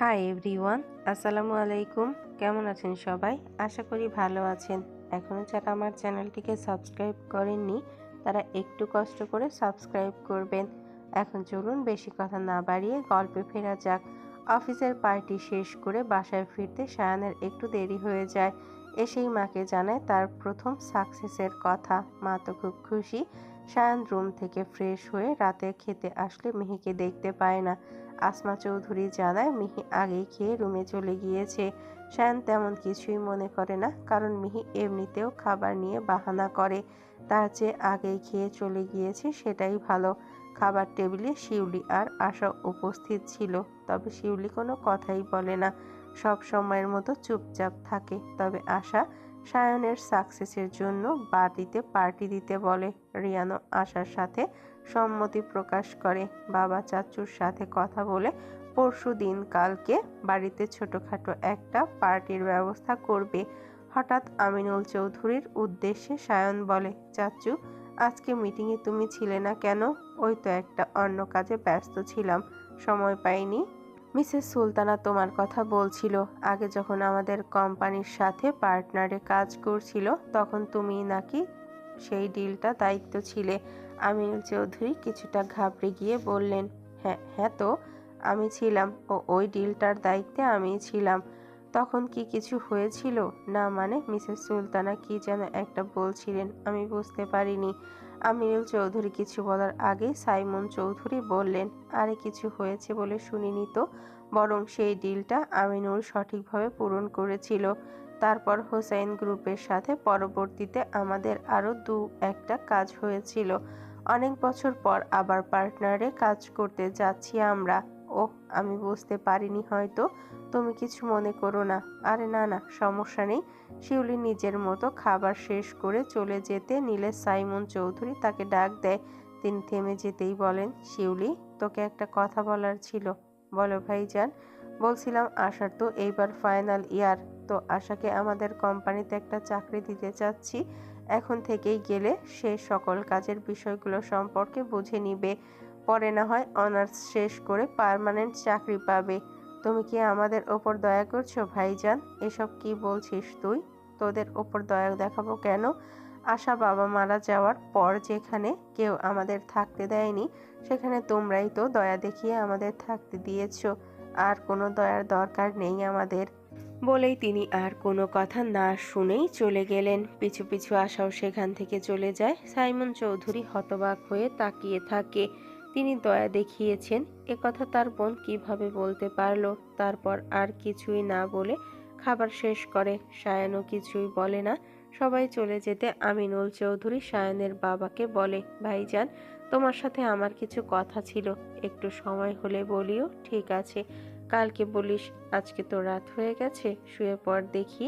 Hi everyone আসসালামু আলাইকুম কেমন আছেন সবাই? আশা করি ভালো আছেন। এখনও যারা আমার চ্যানেলটিকে সাবস্ক্রাইব করেননি, তারা একটু কষ্ট করে সাবস্ক্রাইব করবেন। এখন চলুন বেশি কথা না বাড়িয়ে গল্পে ফেরা যাক। অফিসের পার্টি শেষ করে বাসায় ফিরতে সায়ানের একটু দেরি হয়ে যায়। এসেই মাকে জানায় তার প্রথম সাকসেসের কথা। মা তো খুব খুশি। সায়ান রুম থেকে ফ্রেশ হয়ে রাতে খেতে আসলে মিহিকে দেখতে পায় না। আসমা চৌধুরী জানায়, মিহি আগেই খেয়ে রুমে চলে গিয়েছে। শায়ন তেমন কিছুই মনে করে না, কারণ মিহি এমনিতেও খাবার নিয়ে বাহানা করে। তার চেয়ে আগেই খেয়ে চলে গিয়েছে, সেটাই ভালো। খাবার টেবিলে শিউলি আর আশা উপস্থিত ছিল, তবে শিউলি কোনো কথাই বলে না। সব সময়ের মতো চুপচাপ থাকে, তবে আশা সায়নের সাকসেসের জন্য বাড়িতে পার্টি দিতে বলে। রিয়ানো আশার সাথে সম্মতি প্রকাশ করে। বাবা চাচুর সাথে কথা বলে পরশু দিন কালকে বাড়িতে ছোটোখাটো একটা পার্টির ব্যবস্থা করবে। হঠাৎ আমিনুল চৌধুরীর উদ্দেশ্যে সায়ন বলে, চাচু, আজকে মিটিংয়ে তুমি ছিলে না কেন? ওই তো একটা অন্য কাজে ব্যস্ত ছিলাম, সময় পাইনি। মিসেস সুলতানা তোমার কথা বলছিল। আগে যখন আমাদের কোম্পানির সাথে পার্টনারে কাজ করছিল, তখন তুমি নাকি সেই ডিলটা দায়িত্ব ছিলে। আমিনুল চৌধুরী কিছুটা ঘাবড়ে গিয়ে বললেন হ্যাঁ হ্যাঁ তো, আমি ছিলাম। ও, ওই ডিলটার দায়িত্বে আমি ছিলাম। তখন কি কিছু হয়েছিল? না মানে মিসেস সুলতানা কি যেন একটা বলছিলেন, আমি বুঝতে পারিনি। আমিনুল চৌধুরী কিছু বলার আগে সাইমন চৌধুরী বললেন, আরে, কিছু হয়েছে বলে শুনিনি তো। বরং সেই ডিলটা আমিনুল সঠিকভাবে পূরণ করেছিল। তারপর হোসাইন গ্রুপের সাথে পরবর্তীতে আমাদের আরও দু একটা কাজ হয়েছিল। অনেক বছর পর আবার পার্টনারে কাজ করতে যাচ্ছি আমরা। ওহ, আমি বুঝতে পারিনি হয়তো। তুমি কিছু মনে করো না। আরে না না, সমস্যা নেই। শিউলি নিজের মতো খাবার শেষ করে চলে যেতে নিলে সাইমন চৌধুরী তাকে ডাক দেয়। তিনি থেমে যেতেই বলেন, শিউলি, তোকে একটা কথা বলার ছিল। বলো ভাইজান, বলছিলাম আশার তো এইবার ফাইনাল ইয়ার তো আশাকে আমাদের কোম্পানিতে একটা চাকরি দিতে চাচ্ছি। এখন থেকেই গেলে সে সকল কাজের বিষয়গুলো সম্পর্কে বুঝে নিবে। পরে না হয় অনার্স শেষ করে পার্মানেন্ট চাকরি পাবে। তুমি কি আমাদের ওপর দয়া করছ, ভাইজান? এসব কি বলছিস তুই? তোদের ওপর দয়া দেখাবো কেন? আশা বাবা মারা যাওয়ার পর যেখানে কেউ আমাদের থাকতে দেয়নি, সেখানে তোমরাই তো দয়া দেখিয়ে আমাদের থাকতে দিয়েছ। আর কোনো দয়ার দরকার নেই আমাদের। বলেই তিনি আর কোনো কথা না শুনেই চলে গেলেন। পিছু পিছু আশাও সেখান থেকে চলে যায়। সাইমন চৌধুরী হতবাক হয়ে তাকিয়ে থাকে। তিনি দয়া দেখিয়েছেন কথা তার বোন কীভাবে বলতে পারল? তারপর আর কিছুই না বলে খাবার শেষ করে। সায়ানও কিছুই বলে না। সবাই চলে যেতে আমিনুল চৌধুরী সায়নের বাবাকে বলে, ভাইজান, তোমার সাথে আমার কিছু কথা ছিল। একটু সময় হলে বলিও, ঠিক আছে। কালকে বলিস আজকে তো রাত হয়ে গেছে, শুয়ে পর দেখি।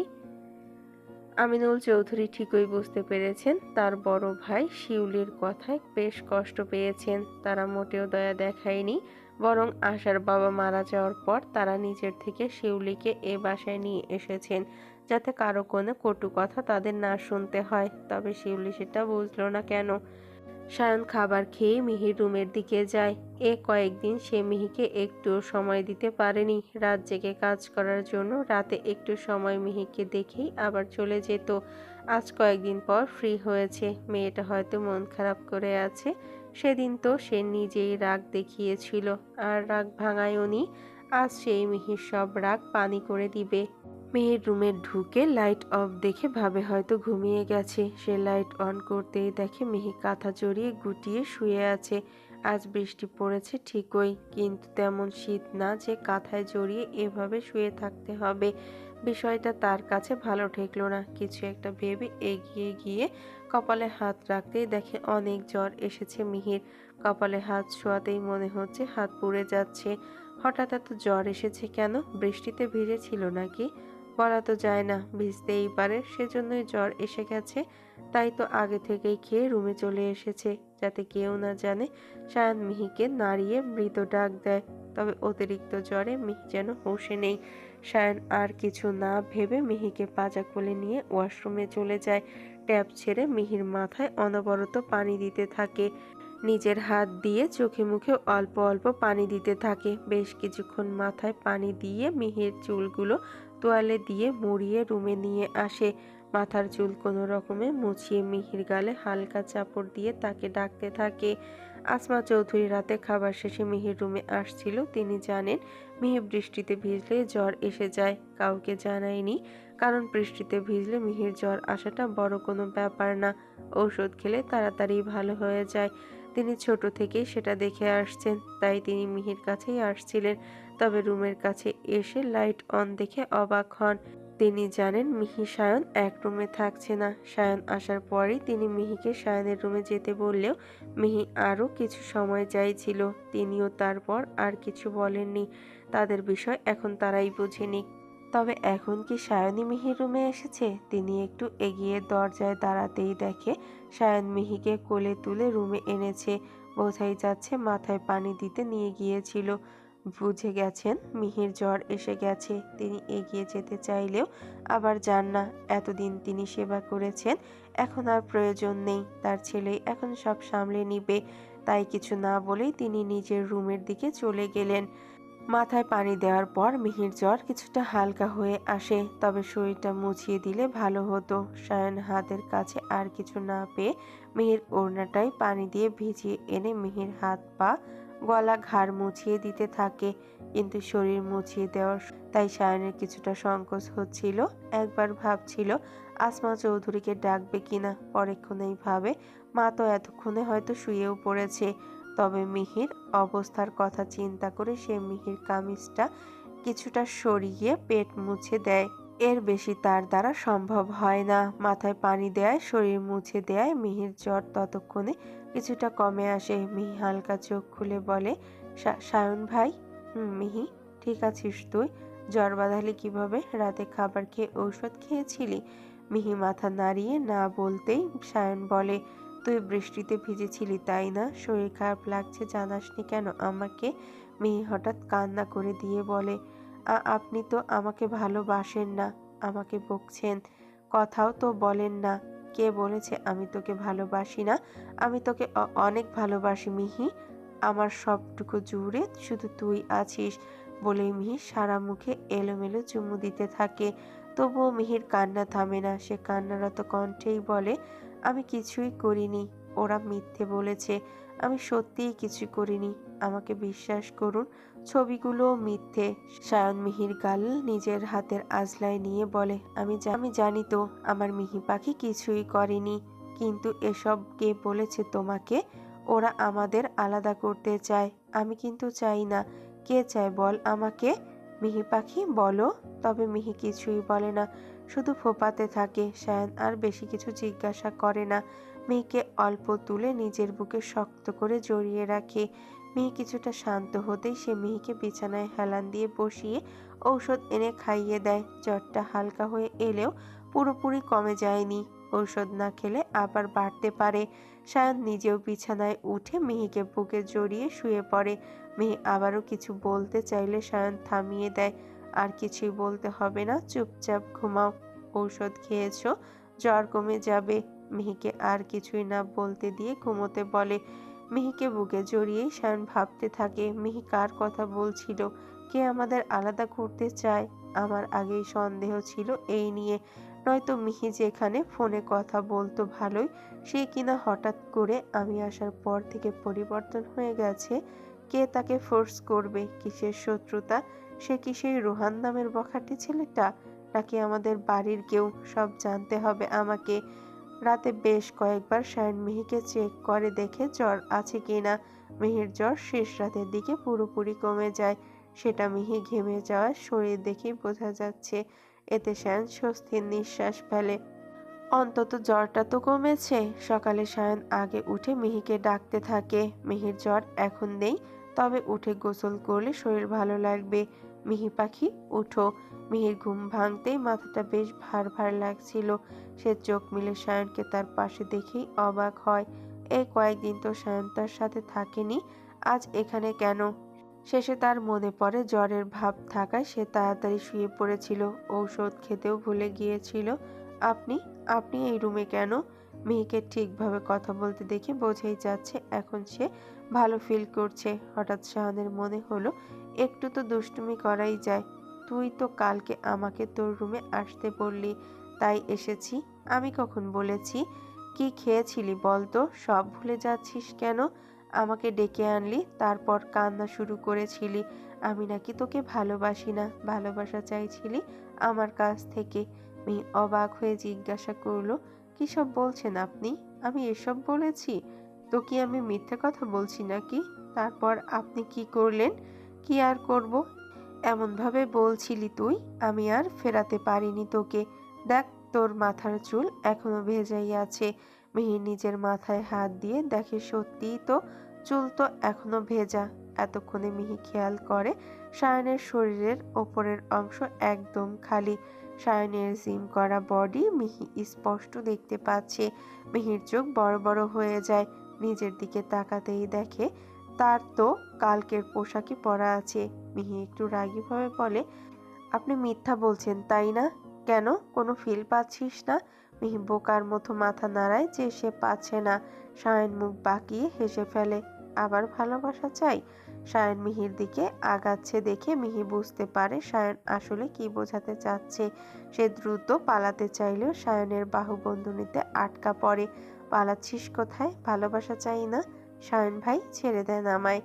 আমিনুল চৌধুরী ঠিকই বুঝতে পেরেছেন, তার বড় ভাই শিউলির কথায় বেশ কষ্ট পেয়েছেন, তারা মোটেও দয়া দেখায়নি, বরং আশার বাবা মারা যাওয়ার পর তারা নিজের থেকে শিউলিকে এ বাসায় নিয়ে এসেছেন, যাতে কারও কোনো কটু কথা তাদের না শুনতে হয়, তবে শিউলি সেটা বুঝলো না কেন? সায়ন খাবার খেয়ে মিহির রুমের দিকে যায়। এ কয়েকদিন সে মিহিকে একটু সময় দিতে পারেনি। রাত জেগে কাজ করার জন্য রাতে একটু সময় মিহিকে দেখেই আবার চলে যেত। আজ কয়েকদিন পর ফ্রি হয়েছে। মেয়েটা হয়তো মন খারাপ করে আছে। সেদিন তো সে নিজেই রাগ দেখিয়েছিল। আর রাগ ভাঙায় উনি আজ সেই মিহির সব রাগ পানি করে দিবে। মেয়ের রুমে ঢুকে লাইট অফ দেখে ভাবে হয়তো ঘুমিয়ে গেছে। সে লাইট অন করতেই দেখে মিহি কাঁথা জড়িয়ে গুটিয়ে শুয়ে আছে। আজ বৃষ্টি পড়েছে ঠিকই, কিন্তু তেমন শীত না যে কাঁথায় জড়িয়ে এভাবে শুয়ে থাকতে হবে। বিষয়টা তার কাছে ভালো ঠেকলো না। কিছু একটা ভেবে এগিয়ে গিয়ে কপালে হাত রাখতেই দেখে অনেক জ্বর এসেছে মিহির। কপালে হাত শোয়াতেই মনে হচ্ছে হাত পুড়ে যাচ্ছে। হঠাৎ এত জ্বর এসেছে কেন? বৃষ্টিতে ভিজেছিল নাকি? বলা তো যায় না, ভিজতেই পারে, সেজন্যই জ্বর এসে গেছে। তাই তো আগে থেকেই খেয়ে রুমে চলে এসেছে, যাতে কেউ না জানে সায়ান মিহিকে নাড়িয়ে মৃত ডাক দেয়। তবে অতিরিক্ত জ্বরে মিহি যেন হোসে নেই। সায়ন আর কিছু না ভেবে মিহিকে পাজা কোলে নিয়ে ওয়াশরুমে চলে যায়। ট্যাপ ছেড়ে মিহির মাথায় অনবরত পানি দিতে থাকে। নিজের হাত দিয়ে চোখে মুখে অল্প অল্প পানি দিতে থাকে। বেশ কিছুক্ষণ মাথায় পানি দিয়ে মিহির চুলগুলো তোয়ালে দিয়ে মুড়িয়ে রুমে নিয়ে আসে। মাথার চুল কোনো রকমে মুছিয়ে মিহির গালে হালকা চাপড় দিয়ে তাকে ডাকতে থাকে। আসমা চৌধুরী রাতে খাবার শেষে মিহির রুমে আসছিল। তিনি জানেন মিহি বৃষ্টিতে ভিজলে জ্বর এসে যায়। কাউকে জানায়নি, কারণ বৃষ্টিতে ভিজলে মিহির জ্বর আসাটা বড় কোনো ব্যাপার না। ঔষধ খেলে তাড়াতাড়ি ভালো হয়ে যায়। তিনি ছোট থেকেই সেটা দেখে আসছেন, তাই তিনি মিহির কাছেই আসছিলেন। তবে রুমের কাছে এসে লাইট অন দেখে অবাক হন। তিনি জানেন মিহি সায়ন এক রুমে থাকছে না। সায়ন আসার পরেই তিনি মিহিকে সায়নের রুমে যেতে বললেও মিহি আরও কিছু সময় চাইছিল। তিনিও তারপর আর কিছু বলেননি। তাদের বিষয় এখন তারাই বুঝেনি তবে এখন কি সায়নী মিহির রুমে এসেছে? তিনি একটু এগিয়ে দরজায় দাঁড়াতেই দেখে সায়ন মিহিকে কোলে তুলে রুমে এনেছে। বোঝাই যাচ্ছে মাথায় পানি দিতে নিয়ে গিয়েছিল। বুঝে গেছেন, মিহির জ্বর এসে গেছে। তিনি এগিয়ে যেতে চাইলেও আবার যান না। এতদিন তিনি সেবা করেছেন, এখন আর প্রয়োজন নেই। তার ছেলে এখন সব সামলে নিবে। তাই কিছু না বলেই তিনি নিজের রুমের দিকে চলে গেলেন। মাথায় পানি দেওয়ার পর মিহির জ্বর কিছুটা হালকা হয়ে আসে। তবে শরীরটা মুছিয়ে দিলে ভালো হতো। সায়ন হাতের কাছে আর কিছু না পেয়ে মিহির ওড়নাটাই পানি দিয়ে ভিজিয়ে এনে মিহির হাত পা গলা ঘাড় মুছিয়ে দিতে থাকে, কিন্তু শরীর মুছিয়ে দেওয়ার তাই সায়নের কিছুটা সংকোচ হচ্ছিল। একবার ভাবছিল, আসমা চৌধুরীকে ডাকবে কিনা, পরেক্ষণেই ভাবে, মা তো এতক্ষণে হয়তো শুয়েও পড়েছে। তবে মিহির অবস্থার কথা চিন্তা করে সে মিহির কামিজটা কিছুটা সরিয়ে পেট মুছে দেয়। এর বেশি তার দ্বারা সম্ভব হয় না। মাথায় পানি দেয় শরীর মুছে দেয় মিহির জ্বর ততক্ষণে কিছুটা কমে আসে। মিহি হালকা চোখ খুলে বলে সায়ন ভাই? হুম, মিহি। ঠিক আছিস তুই? জ্বর বাঁধালি কীভাবে? রাতে খাবার খেয়ে ঔষধ খেয়েছিলি? মিহি মাথা নাড়িয়ে না বলতেই সায়ন বলে, তুই বৃষ্টিতে ভিজেছিলি, তাই না? শরীর খারাপ লাগছে, জানাসনি কেন আমাকে? মিহি হঠাৎ কান্না করে দিয়ে বলে আপনি তো আমাকে ভালোবাসেন না, আমাকে বকছেন। কথাও তো বলেন না। কে বলেছে আমি তোকে ভালোবাসি না? আমি তোকে অনেক ভালোবাসি মিহি। আমার সবটুকু জুড়ে শুধু তুই আছিস বলে মিহি সারা মুখে এলোমেলো চুমু দিতে থাকে। তবুও মিহির কান্না থামে না। সে কান্নারত কণ্ঠেই বলে, আমি কিছুই করিনি। ওরা মিথ্যে বলেছে। আমি সত্যিই কিছু করিনি। আমাকে বিশ্বাস করুন। ছবিগুলো মিথ্যে। সায়ন মিহির গাল নিজের হাতের আজলায় নিয়ে বলে, আমি আমি জানি তো, আমার মিহি পাখি কিছুই করেনি। কিন্তু এসব কে বলেছে তোমাকে? ওরা আমাদের আলাদা করতে চায়। আমি কিন্তু চাই না। কে চায় বল আমাকে? মিহি পাখি, বলো। তবে মিহি কিছুই বলে না। শুধু ফোপাতে থাকে। সায়ন আর বেশি কিছু জিজ্ঞাসা করে না। মেয়েকে অল্প তুলে নিজের বুকে শক্ত করে জড়িয়ে রাখে। মেয়ে কিছুটা শান্ত হতেই সে মেয়েকে বিছানায় হেলান দিয়ে বসিয়ে ঔষধ এনে খাইয়ে দেয়। জ্বরটা হালকা হয়ে এলেও পুরোপুরি কমে যায়নি। ঔষধ না খেলে আবার বাড়তে পারে। সায়ন নিজেও বিছানায় উঠে মেহিকে বুকে জড়িয়ে শুয়ে পড়ে। মেয়ে আবারও কিছু বলতে চাইলে সায়ন থামিয়ে দেয়। আর কিছুই বলতে হবে না, চুপচাপ ঘুমাও। ঔষধ খেয়েছ, জ্বর কমে যাবে। মিহিকে আর কিছুই না বলতে দিয়ে ঘুমোতে বলে। মিহিকে বুকে জড়িয়েই শায়ন ভাবতে থাকে, মিহি কার কথা বলছিল? কে আমাদের আলাদা করতে চায়? আমার আগেই সন্দেহ ছিল এই নিয়ে। নয়তো মিহি যেখানে ফোনে কথা বলতো ভালোই, সে কিনা হঠাৎ করে আমি আসার পর থেকে পরিবর্তন হয়ে গেছে। কে তাকে ফোর্স করবে? কিসের শত্রুতা? সে কি সেই রোহান নামের বখাটি ছেলেটা? নাকি আমাদের বাড়ির কেউ? সব জানতে হবে আমাকে। রাতে বেশ কয়েকবার শায়ন মিহিকে চেক করে দেখে জ্বর আছে কিনা। মিহির জ্বর শেষ রাতের দিকে পুরোপুরি কমে যায়। সেটা মিহি ঘেমে যাওয়ার শরীর দেখেই বোঝা যাচ্ছে। এতে শায়ন স্বস্তির নিঃশ্বাস ফেলে। অন্তত জ্বরটা তো কমেছে। সকালে শায়ন আগে উঠে মিহিকে ডাকতে থাকে। মিহির জ্বর এখন নেই, তবে উঠে গোসল করলে শরীর ভালো লাগবে। মিহি পাখি, উঠো। মিহির ঘুম ভাঙতেই মাথাটা বেশ ভার ভার লাগছিল। সে চোখ মিলে সায়নকে তার পাশে দেখেই অবাক হয়। এই কয়েকদিন তো সায়ন তার সাথে থাকেনি, আজ এখানে কেন? শেষে তার মনে পড়ে জ্বরের ভাব থাকায় সে তাড়াতাড়ি শুয়ে পড়েছিল। ঔষধ খেতেও ভুলে গিয়েছিল। আপনি আপনি এই রুমে কেন? মিহিকে ঠিকভাবে কথা বলতে দেখে বোঝাই যাচ্ছে এখন সে ভালো ফিল করছে। হঠাৎ শাহানের মনে হলো, একটু তো দুষ্টুমি করাই যায়। তুই তো কালকে আমাকে তোর রুমে আসতে বললি, তাই এসেছি। আমি কখন বলেছি? কি খেয়েছিলি বল তো? সব ভুলে যাচ্ছিস কেন? আমাকে ডেকে আনলি, তারপর কান্না শুরু করেছিলি। আমি নাকি তোকে ভালোবাসি না। ভালোবাসা চাইছিলি আমার কাছ থেকে। মেয়ে অবাক হয়ে জিজ্ঞাসা করল কি সব বলছেন আপনি? আমি এসব বলেছি। তো কি আমি মিথ্যে কথা বলছি নাকি? তারপর আপনি কি করলেন? কি আর করব? এমনভাবে বলছিলি তুই, আমি আর ফেরাতে পারিনি তোকে। দেখ, তোর মাথার চুল এখনও ভেজাই আছে। মিহির নিজের মাথায় হাত দিয়ে দেখে সত্যিই তো চুল তো এখনও ভেজা। এতক্ষণে মিহি খেয়াল করে সায়নের শরীরের ওপরের অংশ একদম খালি। সায়নের জিম করা বডি মিহি স্পষ্ট দেখতে পাচ্ছে। মিহির চোখ বড় বড় হয়ে যায়, নিজের দিকে তাকাতেই দেখে তার তো কালকের পোশাকই পরা আছে। মিহি একটু রাগীভাবে বলে, আপনি মিথ্যা বলছেন, তাই না? কেন? কোনো ফিল পাচ্ছিস না? মিহি বোকার মতো মাথা নাড়ায় যে সে পাচ্ছে না। সায়ন মুখ বাঁকিয়ে হেসে ফেলে, আবার ভালোবাসা চাই? সায়ন মিহির দিকে আগাচ্ছে দেখে মিহি বুঝতে পারে সায়ন আসলে কি বোঝাতে চাচ্ছে। সে দ্রুত পালাতে চাইলেও সায়নের বাহুবন্ধনীতে আটকা পড়ে। পালাচ্ছিস কোথায়? ভালোবাসা চাই না? সায়ন ভাই, ছেড়ে দেন আমায়।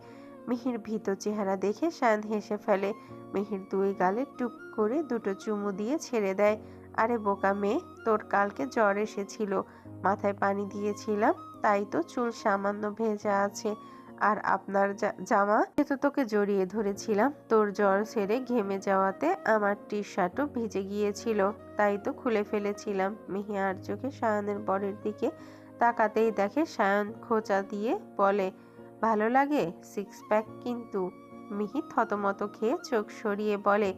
মিহির ভীত চেহারা দেখে সায়ন হেসে ফেলে। মিহির দুই গালে টুপ করে দুটো চুমু দিয়ে ছেড়ে দেয়। আরে বোকা মেয়ে, তোর কালকে জ্বর এসেছিল। মাথায় পানি দিয়েছিলাম, তাই তো চুল সামান্য ভেজা আছে। আর আপনার জামা তো তোকে জড়িয়ে ধরেছিলাম, তোর জ্বর সেরে ঘেমে যাওয়াতে আমার টি শার্টও ভিজে গিয়েছিল। তাই তো খুলে ফেলেছিলাম। মিহি আর চোখে সায়নের বরের দিকে তাকাতেই দেখে সায়ন খোঁচা দিয়ে বলে, ভালো লাগে? সিক্স প্যাক কিন্তু। মিহি থতমত খেয়ে চোখ সরিয়ে বলে,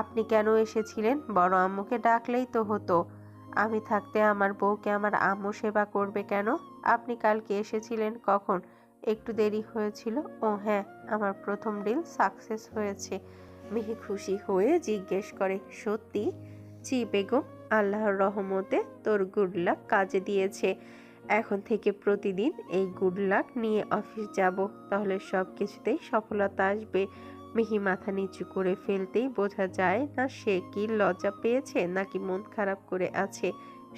আপনি কেন এসেছিলেন? বড় আম্মুকে ডাকলেই তো হতো। আমি থাকতে আমার বউকে আমার আম্মু সেবা করবে কেন? আপনি কালকে এসেছিলেন কখন? একটু দেরি হয়েছিল। ও হ্যাঁ আমার প্রথম ডিল সাকসেস হয়েছে। মিহি খুশি হয়ে জিজ্ঞেস করে, সত্যি? জি বেগম, আল্লাহর রহমতে তোর গুড লাক কাজে দিয়েছে। এখন থেকে প্রতিদিন এই গুড লাক নিয়ে অফিস যাব, তাহলে সব কিছুতেই সফলতা আসবে। মিহি মাথা নিচু করে ফেলতেই বোঝা যায়, না, সে কি লজ্জা পেয়েছে, নাকি মন খারাপ করে আছে?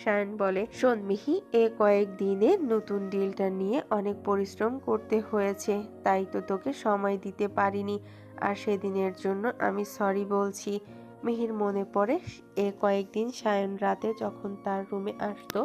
সায়ন বলে, শোন মিহি, এ কয়েক দিনে নতুন ডিলটা নিয়ে অনেক পরিশ্রম করতে হয়েছে, তাই তো তোকে সময় দিতে পারিনি, আর সেদিনের জন্য আমি সরি বলছি। মিহির মনে পড়ে, এ কয়েকদিন সায়ন রাতে যখন তার রুমে আসতো,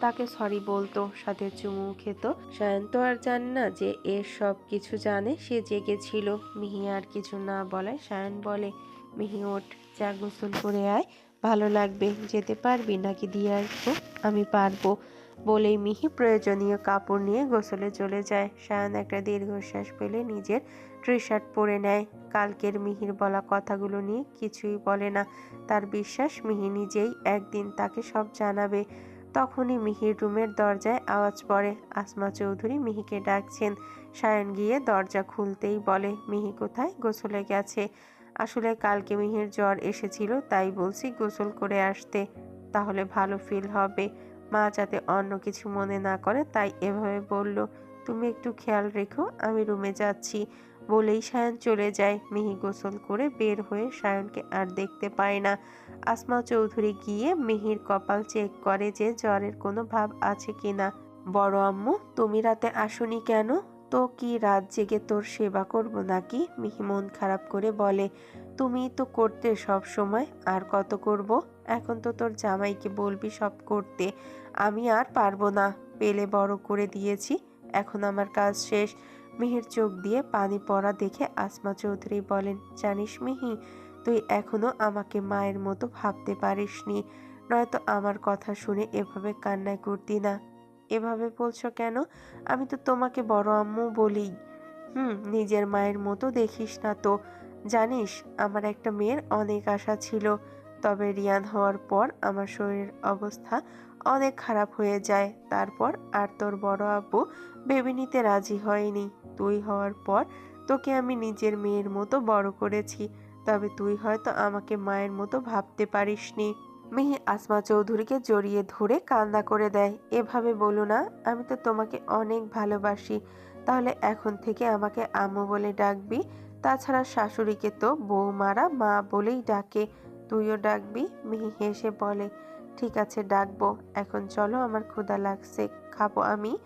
তাকে সরি বলতো, সাথে চুমু খেত। সায়ন তো আর জানে না যে এর সব কিছু জানে, সে জেগেছিল মিহি আর কিছু না বলায় সায়ন বলে, মিহি, ওঠ যা গোসল করে আয়। ভালো লাগবে? যেতে পারবি নাকি দিয়ে আসব আমি পারব। বলেই মিহি প্রয়োজনীয় কাপড় নিয়ে গোসলে চলে যায়। সায়ন একটা দীর্ঘশ্বাস পেলে নিজের টি শার্ট পরে নেয়। কালকের মিহির বলা কথাগুলো নিয়ে কিছুই বলে না। তার বিশ্বাস মিহি নিজেই একদিন তাকে সব জানাবে। তখনই মিহির রুমের দরজায় আওয়াজ পড়ে। আসমা চৌধুরী মিহিকে ডাকছেন। সায়ন গিয়ে দরজা খুলতেই বলে, মিহি কোথায়? গোসলে গেছে। আসলে কালকে মিহির জ্বর এসেছিল, তাই বলছি গোসল করে আসতে, তাহলে ভালো ফিল হবে। মা যাতে অন্য কিছু মনে না করে, তাই এভাবে বলল, তুমি একটু খেয়াল রেখো, আমি রুমে যাচ্ছি। বলেই সায়ন চলে যায়। মিহি গোসল করে বের হয়ে সায়নকে আর দেখতে পায় না। আসমা চৌধুরী গিয়ে মিহির কপাল চেক করে যে জ্বরের কোনো ভাব আছে কি না বড় আম্মু, তুমি রাতে আসনি কেন? তো কি রাত জেগে তোর সেবা করব নাকি? মিহি মন খারাপ করে বলে, তুমি তো করতে সব সময়, আর কত করব? এখন তো তোর জামাইকে বলবি সব করতে। আমি আর পারব না। পেলে বড় করে দিয়েছি। এখন আমার কাজ শেষ। মিহির চোখ দিয়ে পানি পড়া দেখে আসমা চৌধুরী বলেন, জানিস মিহি, তুই এখনও আমাকে মায়ের মতো ভাবতে পারিসনি। নয়তো আমার কথা শুনে এভাবে কান্নায় করতি না। এভাবে বলছো কেন? আমি তো তোমাকে বড় আম্মু বলি হুম, নিজের মায়ের মতো দেখিস না তো। জানিস, আমার একটা মেয়ের অনেক আশা ছিল। তবে রিয়ান হওয়ার পর আমার শরীরের অবস্থা অনেক খারাপ হয়ে যায়। তারপর আর তোর বড় আব্বু ভেবে নিতে রাজি হয়নি। তুই হওয়ার পর তোকে আমি নিজের মেয়ের মতো বড় করেছি। তবে তুই হয়তো আমাকে মায়ের মতো ভাবতে পারিসনি। মিহি আসমা চৌধুরীকে জড়িয়ে ধরে কান্না করে দেয়। এভাবে বলো না, আমি তো তোমাকে অনেক ভালোবাসি। তাহলে এখন থেকে আমাকে আম্মু বলে ডাকবি। তাছাড়া শাশুড়িকে তো বৌমারা মা বলেই ডাকে। তুইও ডাকবি? মিহি হেসে বলে। ঠিক আছে, ডাকবো। এখন চলো, আমার ক্ষুধা লাগছে। খাব আমি?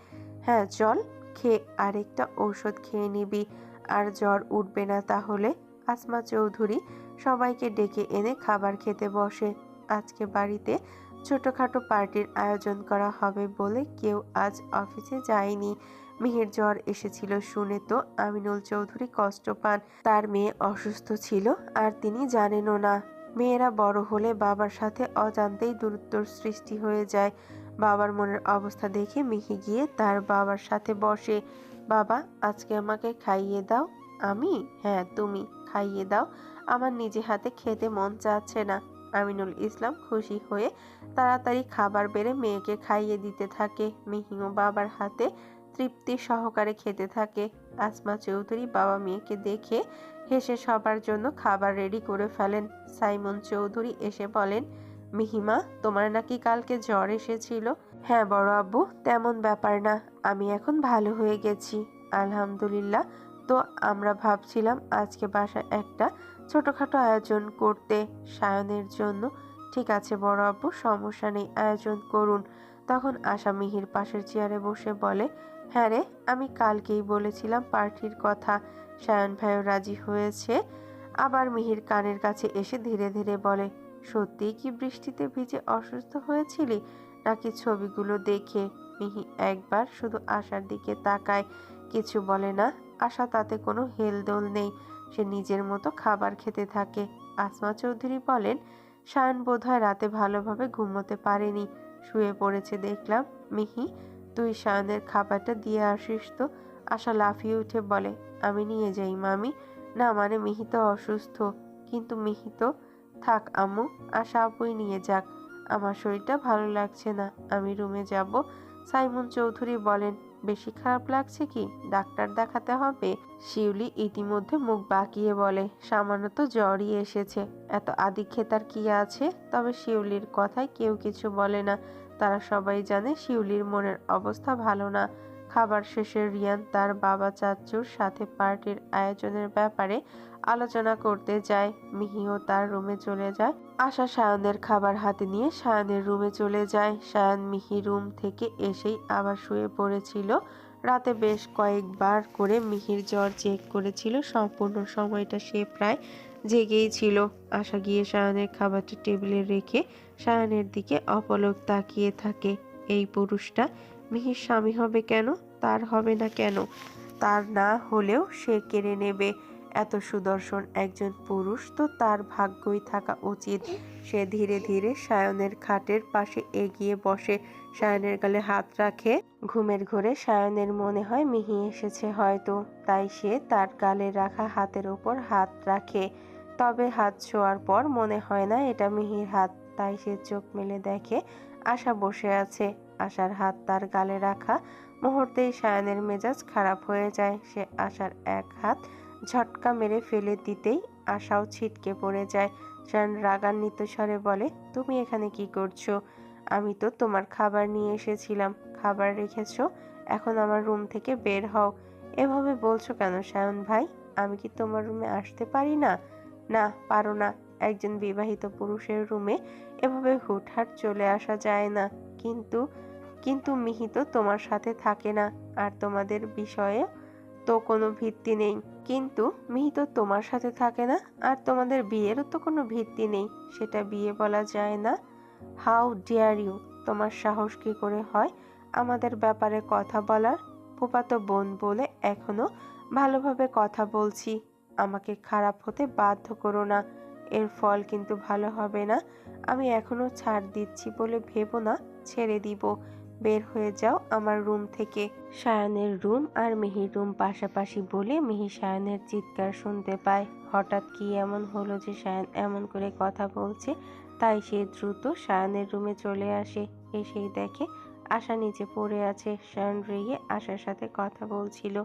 হ্যাঁ চল খেয়ে আরেকটা ঔষধ খেয়ে নিবি। আর জ্বর উঠবে না তাহলে? আসমা চৌধুরী সবাইকে ডেকে এনে খাবার খেতে বসে। আজকে বাড়িতে ছোটোখাটো পার্টির আয়োজন করা হবে বলে কেউ আজ অফিসে যায়নি। মেহের জ্বর এসেছিল শুনে তো আমিনুল চৌধুরী কষ্ট পান। তার মেয়ে অসুস্থ ছিল আর তিনি জানেনও না। মেয়েরা বড় হলে বাবার সাথে অজান্তেই দূরত্বর সৃষ্টি হয়ে যায়। বাবার মনের অবস্থা দেখে মিহি গিয়ে তার বাবার সাথে বসে। বাবা, আজকে আমাকে খাইয়ে দাও। আমি? হ্যাঁ তুমি। খাইয়ে দাও। আমার নিজে হাতে খেতে মন চাচ্ছে না। আমিনুল ইসলাম খুশি হয়ে তাড়াতাড়ি খাবার বেড়ে মেয়েকে খাইয়ে দিতে থাকে। মিহিও বাবার হাতে তৃপ্তি সহকারে খেতে থাকে। আসমা চৌধুরী বাবা মেয়েকে দেখে হেসে সবার জন্য খাবার রেডি করে ফেলেন। সাইমন চৌধুরী এসে বলেন মিহিমা তোমার নাকি কালকে জ্বর এসেছিল? হ্যাঁ বড় আব্বু, তেমন ব্যাপার না, আমি এখন ভালো হয়ে গেছি। আলহামদুলিল্লাহ, তো আমরা ভাবছিলাম আজকে বাসায় একটা ছোটখাটো আয়োজন করতে সায়নের জন্য, ঠিক আছে বড় আব্বু, সমস্যা নেই, আয়োজন করুন। তখন আশা মিহির পাশের চেয়ারে বসে বলে হ্যাঁ রে, আমি কালকেই বলেছিলাম পার্টির কথা। সায়ন ভাইও রাজি হয়েছে। আবার মিহির কানের কাছে এসে ধীরে ধীরে বলে, সত্যিই কি বৃষ্টিতে ভিজে অসুস্থ হয়েছিলি? নাকি ছবিগুলো দেখে? মিহি একবার শুধু আশার দিকে তাকায়, কিছু বলে না, আশা তাতে কোনো হেলদোল নেই। সে নিজের মতো খাবার খেতে থাকে। আসমা চৌধুরী বলেন সায়ন বোধহয় রাতে ভালোভাবে ঘুমোতে পারেনি। শুয়ে পড়েছে দেখলাম, মিহি, তুই সায়নের খাবারটা দিয়ে আসিস তো? আশা লাফিয়ে উঠে বলে, আমি নিয়ে যাই মামি। না মানে মিহি তো অসুস্থ। কিন্তু মিহি তো, থাক আম্মু, আশা আপুই নিয়ে যাক। আমার শরীরটা ভালো লাগছে না। আমি রুমে যাব। সাইমন চৌধুরী বলেন বেশি খারাপ লাগছে কি? ডাক্তার দেখাতে হবে। শিউলি ইতিমধ্যে মুখ বাঁকিয়ে বলে, সামান্য তো জ্বরই এসেছে। এত আদি খেতার কি আছে? তবে শিউলির কথায় কেউ কিছু বলে না। তারা সবাই জানে শিউলির মনের অবস্থা ভালো না। খাবার শেষে রিয়ান তার বাবা চাচুর সাথে পার্টির আয়োজনের ব্যাপারে আলোচনা করতে যায়। মিহিও তার রুমে চলে যায়। আশা সায়নের খাবার হাতে নিয়ে সায়নের রুমে চলে যায়। সায়ন মিহি রুম থেকে এসেই আবার শুয়ে পড়েছিল। রাতে বেশ কয়েকবার করে মিহির জ্বর চেক করেছিল। সম্পূর্ণ সময়টা সে প্রায় জেগেই ছিল। আশা গিয়ে সায়নের খাবারটা টেবিলে রেখে সায়নের দিকে অপলক তাকিয়ে থাকে। এই পুরুষটা মিহির স্বামী হবে কেন? তার হবে না কেন? তার না হলেও সে কেড়ে নেবে। এত সুদর্শন একজন পুরুষ তো তার ভাগ্যই থাকা উচিত। সে ধীরে ধীরে সায়নের খাটের পাশে এগিয়ে বসে। সায়নের গালে হাত রাখে। ঘুমের ঘোরে সায়নের মনে হয় মিহি এসেছে হয়তো। তাই সে তার গালে রাখা হাতের ওপর হাত রাখে। তবে হাত ছোঁয়ার পর মনে হয় না এটা মিহির হাত। তাই সে চোখ মেলে দেখে আশা বসে আছে। আশার হাত তার গালে রাখা মুহূর্তেই সায়নের মেজাজ খারাপ হয়ে যায়। সে আশার এক হাত ঝটকা মেরে ফেলে দিতেই আশাও ছিটকে পড়ে যায়। সায়ন রাগান্বিত স্বরে বলে, তুমি এখানে কি করছ? আমি তো তোমার খাবার নিয়ে এসেছিলাম। খাবার রেখেছো? এখন আমার রুম থেকে বের হও। এভাবে বলছো কেন সায়ন ভাই? আমি কি তোমার রুমে আসতে পারি না? না, পারো না। একজন বিবাহিত পুরুষের রুমে এভাবে হুটহাট চলে আসা যায় না। কিন্তু কিন্তু মিহিত তোমার সাথে থাকে না, আর তোমাদের বিষয়ে তো কোনো ভিত্তি নেই। কিন্তু মিহিত তোমার সাথে থাকে না, আর তোমাদের বিয়েরও তো কোনো ভিত্তি নেই, সেটা বিয়ে বলা যায় না। হাউ ডিয়ার ইউ, তোমার সাহস কী করে হয় আমাদের ব্যাপারে কথা বলার? ফুপাতো বোন বলে এখনও ভালোভাবে কথা বলছি, আমাকে খারাপ হতে বাধ্য করো না, এর ফল কিন্তু ভালো হবে না, আমি এখনও ছাড় দিচ্ছি বলে ভেবো না, ছেড়ে দিব। বের হয়ে যাও আমার রুম থেকে। সায়নের রুম আর মিহির রুম পাশাপাশি বলে মিহি সায়নের চিৎকার শুনতে পায়। হঠাৎ কি এমন হলো যে সায়ন এমন করে কথা বলছে? তাই সে দ্রুত সায়নের রুমে চলে আসে। এসেই দেখে আশা নিচে পড়ে আছে। সায়ন রেগে আশার সাথে কথা বলছিল।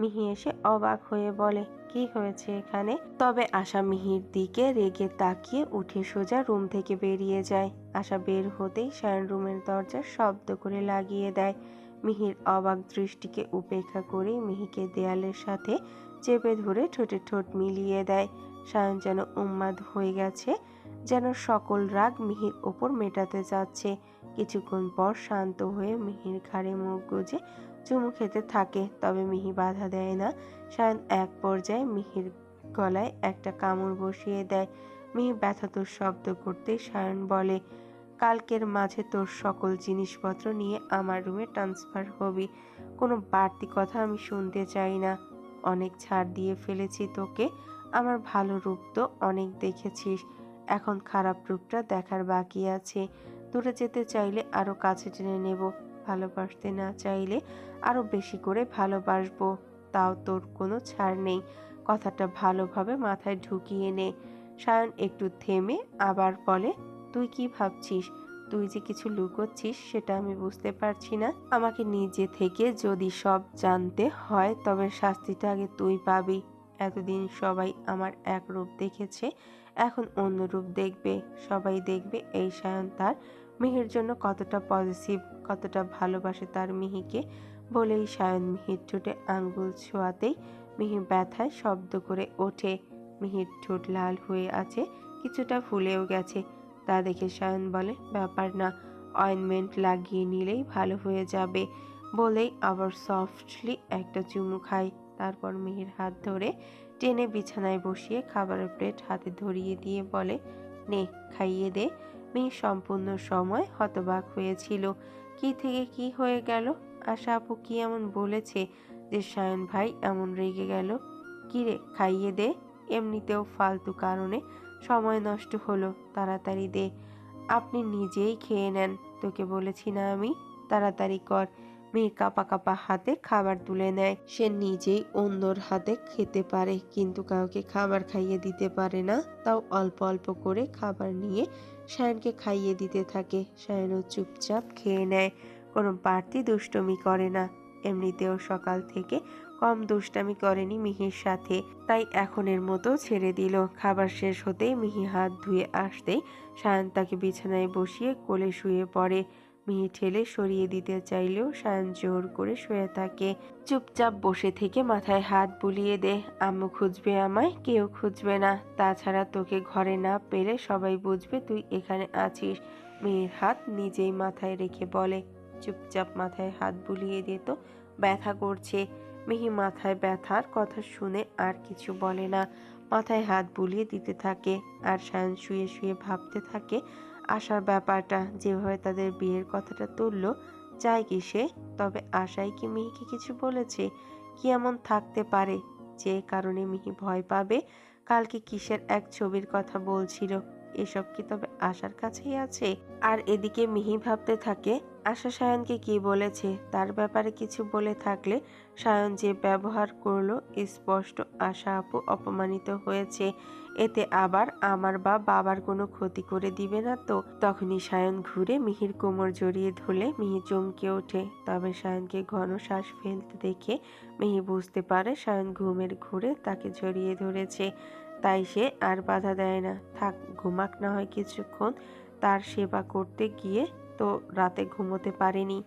মিহি এসে অবাক হয়ে বলে, কি হয়েছে এখানে? তবে আশা মিহির দিকে রেগে তাকিয়ে উঠে সোজা রুম থেকে বেরিয়ে যায়। আশা বের হতেই সায়ন রুমের দরজা শব্দ করে লাগিয়ে দেয়। মিহির অবাক দৃষ্টিকে উপেক্ষা করে মিহিকে দেয়ালের সাথে চেপে ধরে ঠোঁটে ঠোঁট মিলিয়ে দেয়। সায়ন যেন উন্মাদ হয়ে গেছে, যেন সকল রাগ মিহির ওপর মেটাতে যাচ্ছে। কিছুক্ষণ পর শান্ত হয়ে মিহির ঘাড়ে মুখ গুজে চুমু খেতে থাকে, তবে মিহি বাধা দেয় না। সায়ন এক পর্যায়ে মিহির গলায় একটা কামড় বসিয়ে দেয়। মিহি ব্যথা তোর শব্দ করতে সায়ন বলে, কালকের মাঝে তোর সকল জিনিসপত্র নিয়ে আমার রুমে ট্রান্সফার হবি। কোনো বাড়তি কথা আমি শুনতে চাই না। অনেক ছাড় দিয়ে ফেলেছি তোকে। আমার ভালো রূপ তো অনেক দেখেছিস। এখন খারাপ রূপটা দেখার বাকি আছে। দূরে যেতে চাইলে আরও কাছে টেনে নেব। ভালোবাসতে না চাইলে আরও বেশি করে ভালোবাসবো। তাও তোর কোনো ছাড় নেই। কথাটা ভালোভাবে মাথায় ঢুকিয়ে নে। সায়ন একটু থেমে আবার বলে, তুই কি ভাবছিস? তুই যে কিছু লুকোচ্ছিস সেটা আমি বুঝতে পারছি না। আমাকে নিজে থেকে যদি সব জানতে হয় তবে শাস্তিটা আগে তুই পাবি। এতদিন সবাই আমার এক রূপ দেখেছে, এখন অন্য রূপ দেখবে। সবাই দেখবে এই সায়ন তার মিহির জন্য কতটা পজিটিভ, কতটা ভালোবাসে তার মিহিকে বলেই সায়ন মিহির ঠোঁটে আঙ্গুল ছোঁয়াতেই মিহি ব্যথায় শব্দ করে ওঠে। মিহির ঠোঁট লাল হয়ে আছে, কিছুটা ফুলেও গেছে। তা দেখে সায়ন বলে, ব্যাপার না, অয়েনমেন্ট লাগিয়ে নিলেই ভালো হয়ে যাবে। বলেই আবার সফটলি একটা চুমু খায়। তারপর মিহির হাত ধরে টেনে বিছানায় বসিয়ে খাবারের প্লেট হাতে ধরিয়ে দিয়ে বলে, নে, খাইয়ে দে। মেয়ে সম্পূর্ণ সময় হতবাক হয়েছিল। কি থেকে কি হয়ে গেল? আশা আপু কি এমন বলেছে যে, সায়ন ভাই, এমন রেগে গেল? কিরে খাইয়ে দে। এমনিতেও ফালতু কারণে সময় নষ্ট হলো, তাড়াতাড়ি দে। আপনি নিজেই খেয়ে নেন, তোকে বলেছি না আমি। তাড়াতাড়ি কর। মেয়ে কাপা কাপা হাতে খাবার তুলে নেয়। সে নিজেই অন্যর হাতে খেতে পারে, কিন্তু কাউকে খাবার খাইয়ে দিতে পারে না। তাও অল্প অল্প করে খাবার নিয়ে সায়নকে খাইয়ে দিতে থাকে। সায়নও চুপচাপ খেয়ে নেয়। কোনো বাড়তি দুষ্টমি করে না। এমনিতেও সকাল থেকে কম দুষ্টামি করেনি মিহির সাথে। তাই এখনের মতো ছেড়ে দিল। খাবার শেষ হতেই মিহি হাত ধুয়ে আসতেই সায়ন তাকে বিছানায় বসিয়ে কোলে শুয়ে পড়ে। মিহি ঠেলে সরিয়ে দিতে চাইলেও সায়ন জোর করে শুয়ে থাকে। চুপচাপ বসে থেকে মাথায় হাত বুলিয়ে দে, আম্মু খুঁজবে আমায়, কেউ খুঁজবে না। তাছাড়া তোকে ঘরে না পেলে সবাই বুঝবে তুই এখানে আছিস। মেয়ের হাত নিজেই মাথায় রেখে বলে। চুপচাপ মাথায় হাত বুলিয়ে দে তো, ব্যথা করছে। মিহি মাথায় ব্যথার কথা শুনে আর কিছু বলে না। মাথায় হাত বুলিয়ে দিতে থাকে। আর সায়ন শুয়ে শুয়ে ভাবতে থাকে আশার ব্যাপারটা যেভাবে তাদের বিয়ের কথাটা তুললো চায় কি সে? তবে আশাই কি মিহিকে কিছু বলেছে? কি এমন থাকতে পারে যে কারণে মিহি ভয় পাবে? কালকে কিসের এক ছবির কথা বলছিল? এসব কি তবে আশার কাছেই আছে? আর এদিকে মিহি ভাবতে থাকে, আশা সায়নকে কি বলেছে? তার ব্যাপারে কিছু বলে থাকলে সায়ন যে ব্যবহার করল, স্পষ্ট আশা আপু অপমানিত হয়েছে। এতে আবার আমার বা বাবার কোনো ক্ষতি করে দিবে না তো। তখনই সায়ন ঘুরে মিহির কোমর জড়িয়ে ধরলে মিহি চমকে ওঠে। তবে সায়নকে ঘন শ্বাস ফেলতে দেখে মিহি বুঝতে পারে সায়ন ঘুমের ঘুরে তাকে জড়িয়ে ধরেছে। তাই সে আর বাধা দেয় না। থাক, ঘুমাক না হয় কিছুক্ষণ। তার সেবা করতে গিয়ে তো রাতে ঘুমোতে পারেনি।